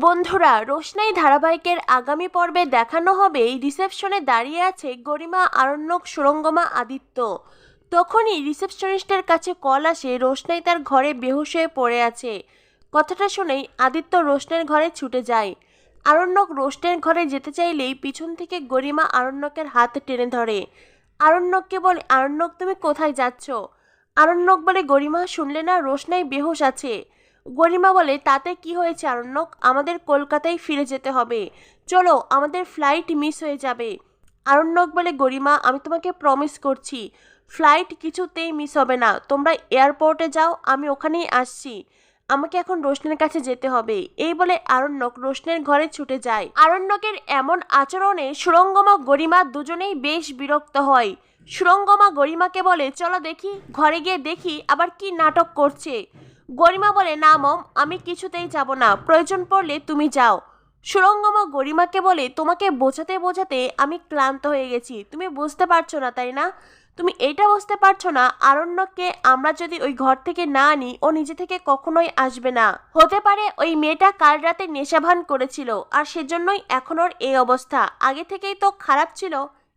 বন্ধুরা, রোশনাই ধারাবাহিকের আগামী পর্বে দেখানো হবে রিসেপশনে দাঁড়িয়ে আছে গরিমা, আরণ্যক, সুরঙ্গমা, আদিত্য। তখনই রিসেপশনিস্টের কাছে কল আসে রোশনাই তার ঘরে বেহুশ হয়ে পড়ে আছে। কথাটা শুনেই আদিত্য রোশনের ঘরে ছুটে যায়। আরণ্যক রোশনের ঘরে যেতে চাইলেই পিছন থেকে গরিমা আরণ্যকের হাত টেনে ধরে। আরণ্যককে বলে আরণ্যক, তুমি কোথায় যাচ্ছ? আরণ্যক বলে, গরিমা, শুনলে না? রোশনাই বেহুশ আছে। গরিমা বলে, তাতে কি হয়েছে আরণ্যক? আমাদের কলকাতায় ফিরে যেতে হবে। চলো, আমাদের ফ্লাইট মিস হয়ে যাবে। আরণ্যক বলে, গরিমা, আমি তোমাকে প্রমিস করছি ফ্লাইট কিছুতেই মিস হবে না। তোমরা এয়ারপোর্টে যাও, আমি ওখানেই আসছি। আমাকে এখন রোশনের কাছে যেতে হবে। এই বলে আরণ্যক রোশনের ঘরে ছুটে যায়। আরণ্যকের এমন আচরণে সুরঙ্গমা, গরিমা দুজনেই বেশ বিরক্ত হয়। সুরঙ্গমা গরিমাকে বলে, চলো দেখি, ঘরে গিয়ে দেখি আবার কি নাটক করছে। গরিমা বলে, না, মম, আমি কিছুতেই যাব না। প্রয়োজন পড়লে তুমি যাও। সুরঙ্গমা গরিমাকে বলে, তোমাকে বোঝাতে বোঝাতে আমি ক্লান্ত হয়ে গেছি। তুমি বুঝতে পারছ না, তাই না? তুমি এইটা বুঝতে পারছ না, আরণ্যককে আমরা যদি ওই ঘর থেকে না আনি, ও নিজে থেকে কখনোই আসবে না। হতে পারে ওই মেয়েটা কাল রাতে নেশাভান করেছিল, আর সেজন্যই এখন ওর এই অবস্থা। আগে থেকেই তো খারাপ ছিল।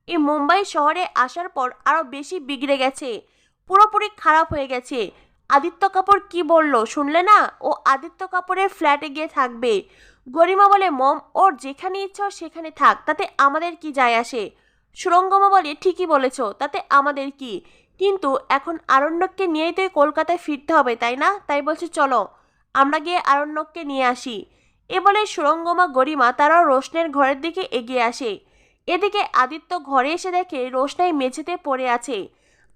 এই মুম্বাই শহরে আসার পর আরও বেশি বিগড়ে গেছে। পুরোপুরি খারাপ হয়ে গেছে। আদিত্য কাপুর কি বলল? শুনলে না? ও আদিত্য কাপুরের ফ্ল্যাটে গিয়ে থাকবে। গরিমা বলে, মম, ওর যেখানে ইচ্ছা সেখানে থাক, তাতে আমাদের কি যায় আসে? সুরঙ্গমা বলে, ঠিকই বলেছ, তাতে আমাদের কি? কিন্তু এখন আরণ্যককে নিয়েই তো কলকাতায় ফিরতে হবে, তাই না? তাই বলছে, চলো, আমরা গিয়ে আরণ্যককে নিয়ে আসি। এ বলে সুরঙ্গমা, গরিমা, তারাও রোশনের ঘরের দিকে এগিয়ে আসে। এদিকে আদিত্য ঘরে এসে দেখে রোশনাই মেঝেতে পড়ে আছে।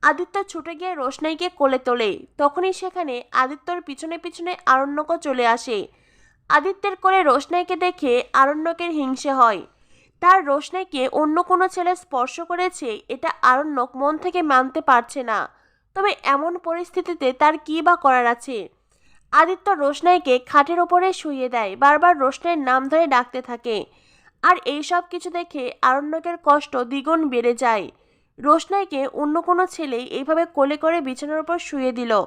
আদিত্য ছুটে গিয়ে রোশনাইকে কোলে তোলে। তখনই সেখানে আদিত্যর পিছনে পিছনে আরণ্যকও চলে আসে। আদিত্যের কোলে রোশনাইকে দেখে আরণ্যকের হিংসে হয়। তার রোশনাইকে অন্য কোনো ছেলে স্পর্শ করেছে, এটা আরণ্যক মন থেকে মানতে পারছে না। তবে এমন পরিস্থিতিতে তার কী বা করার আছে? আদিত্য রোশনাইকে খাটের ওপরে শুইয়ে দেয়, বারবার রোশনাইয়ের নাম ধরে ডাকতে থাকে। আর এই সব কিছু দেখে আরণ্যকের কষ্ট দ্বিগুণ বেড়ে যায়। রোশনাইকে অন্য কোনো ছেলে এইভাবে কোলে করে বিছানার উপর শুয়ে দিল।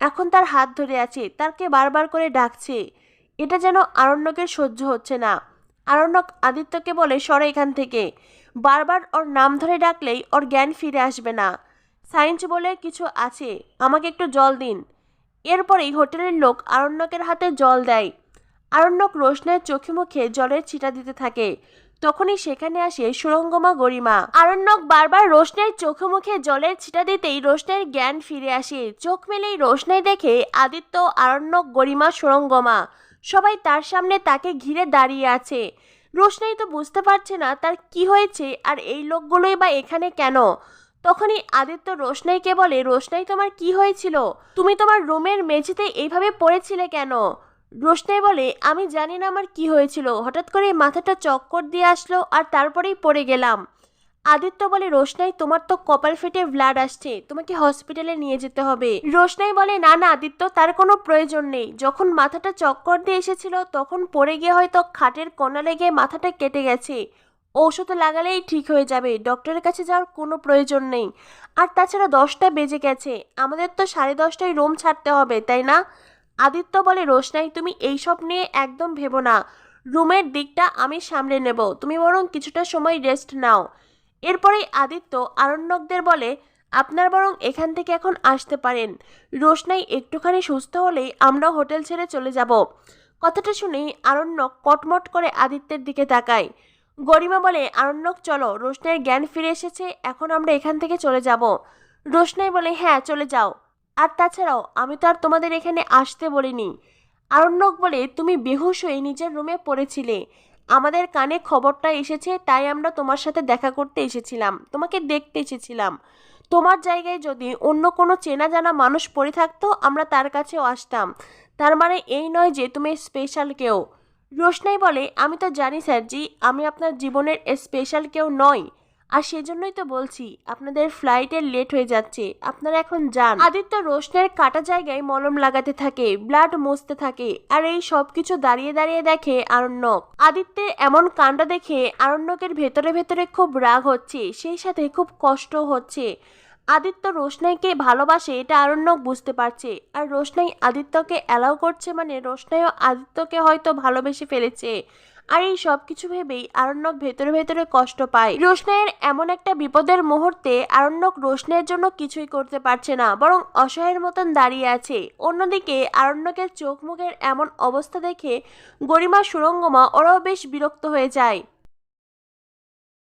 এখন তার হাত ধরে আছে, তারকে বারবার করে ডাকছে। এটা যেন আরণ্যকের সহ্য হচ্ছে না। আরণ্যক আদিত্যকে বলে, সরে এখান থেকে। বারবার ওর নাম ধরে ডাকলেই ওর জ্ঞান ফিরে আসবে না। সায়েন্স বলে, কিছু আছে, আমাকে একটু জল দিন। এরপরেই হোটেলের লোক আরণ্যকের হাতে জল দেয়। আরণ্যক রোশনের চোখে মুখে জলের ছিটা দিতে থাকে। তখনই সেখানে আসে সুরঙ্গমা গরিমা। আরণ্যক বারবার রোশনের চোখে মুখে জলের ছিটা দিতেই রোশনের জ্ঞান ফিরে আসে। চোখ মেলেই রোশনাই দেখে আদিত্য, আরণ্যক, গরিমা সুরঙ্গমা সবাই তার সামনে তাকে ঘিরে দাঁড়িয়ে আছে। রোশনাই তো বুঝতে পারছে না তার কি হয়েছে আর এই লোকগুলোই বা এখানে কেন? তখনই আদিত্য রোশনাইকে বলে, রোশনাই, তোমার কি হয়েছিল? তুমি তোমার রুমের মেঝেতে এইভাবে পড়েছিলে কেন? রোশনাই বলে, আমি জানি না আমার কি হয়েছিল। হঠাৎ করে মাথাটা চক্কর দিয়ে আসলো আর তারপরেই পড়ে গেলাম। আদিত্য বলে, রোশনাই, তোমার তো কপাল ফেটে ব্লাড আসছে। তোমাকে হসপিটালে নিয়ে যেতে হবে। রোশনাই বলে, না না, আদিত্য, তার কোনো প্রয়োজন নেই। যখন মাথাটা চক্কর দিয়ে এসেছিল, তখন পড়ে গিয়ে হয়তো খাটের কোনা লেগে মাথাটা কেটে গেছে। ঔষধ লাগালেই ঠিক হয়ে যাবে। ডক্টরের কাছে যাওয়ার কোনো প্রয়োজন নেই। আর তাছাড়া দশটা বেজে গেছে। আমাদের তো সাড়ে দশটায় রুম ছাড়তে হবে, তাই না? আদিত্য বলে, রোশনাই, তুমি এইসব নিয়ে একদম ভেবো না। রুমের দিকটা আমি সামলে নেব। তুমি বরং কিছুটা সময় রেস্ট নাও। এরপরেই আদিত্য আরণ্যকদের বলে, আপনার বরং এখান থেকে এখন আসতে পারেন। রোশনাই, একটুখানি সুস্থ হলেই আমরা হোটেল ছেড়ে চলে যাব। কথাটা শুনেই আরণ্যক কটমট করে আদিত্যের দিকে তাকায়। গরিমা বলে, আরণ্যক, চলো। রোশনাইয়ের জ্ঞান ফিরে এসেছে। এখন আমরা এখান থেকে চলে যাব। রোশনাই বলে হ্যাঁ চলে যাও। আর তাছাড়াও, আমি তো আর তোমাদের এখানে আসতে বলিনি। আরণ্যক বলে, তুমি বেহুশ হয়ে নিজের রুমে পড়েছিলে। আমাদের কানে খবরটা এসেছে, তাই আমরা তোমার সাথে দেখা করতে এসেছিলাম। তোমাকে দেখতে এসেছিলাম। তোমার জায়গায় যদি অন্য কোনো চেনা জানা মানুষ পড়ে থাকতো, আমরা তার কাছেও আসতাম। তার মানে এই নয় যে তুমি স্পেশাল কেউ। রোশনাই বলে, আমি তো জানি স্যার স্যারজি, আমি আপনার জীবনের স্পেশাল কেউ নয় আর সেজন্যই তো বলছি, আপনাদের ফ্লাইটের লেট হয়ে যাচ্ছে, আপনারা এখন যান। আদিত্য রোশনের কাটা জায়গায় মলম লাগাতে থাকে ব্লাড মুছতে থাকে, আর এই সব কিছু দাঁড়িয়ে দাঁড়িয়ে দেখে আরণ্যক। আদিত্যের এমন কাণ্ড দেখে আরণ্যকের ভেতরে ভেতরে খুব রাগ হচ্ছে, সেই সাথে খুব কষ্ট হচ্ছে। আদিত্য রোশনাইকে ভালোবাসে এটা আরণ্যক বুঝতে পারছে, আর রোশনাই আদিত্যকে অ্যালাউ করছে মানে রোশনাইও আদিত্যকে হয়তো ভালোবেসে ফেলেছে। আর এই সব কিছু ভেবেই আরণ্যক ভেতরে ভেতরে কষ্ট পায়। রোশনাইয়ের এমন একটা বিপদের মুহূর্তে আরণ্যক রোশনের জন্য কিছুই করতে পারছে না, বরং অসহায়ের মতন দাঁড়িয়ে আছে। অন্যদিকে আরণ্যকের চোখ মুখের এমন অবস্থা দেখে গরিমা সুরঙ্গমা ওরাও বেশ বিরক্ত হয়ে যায়।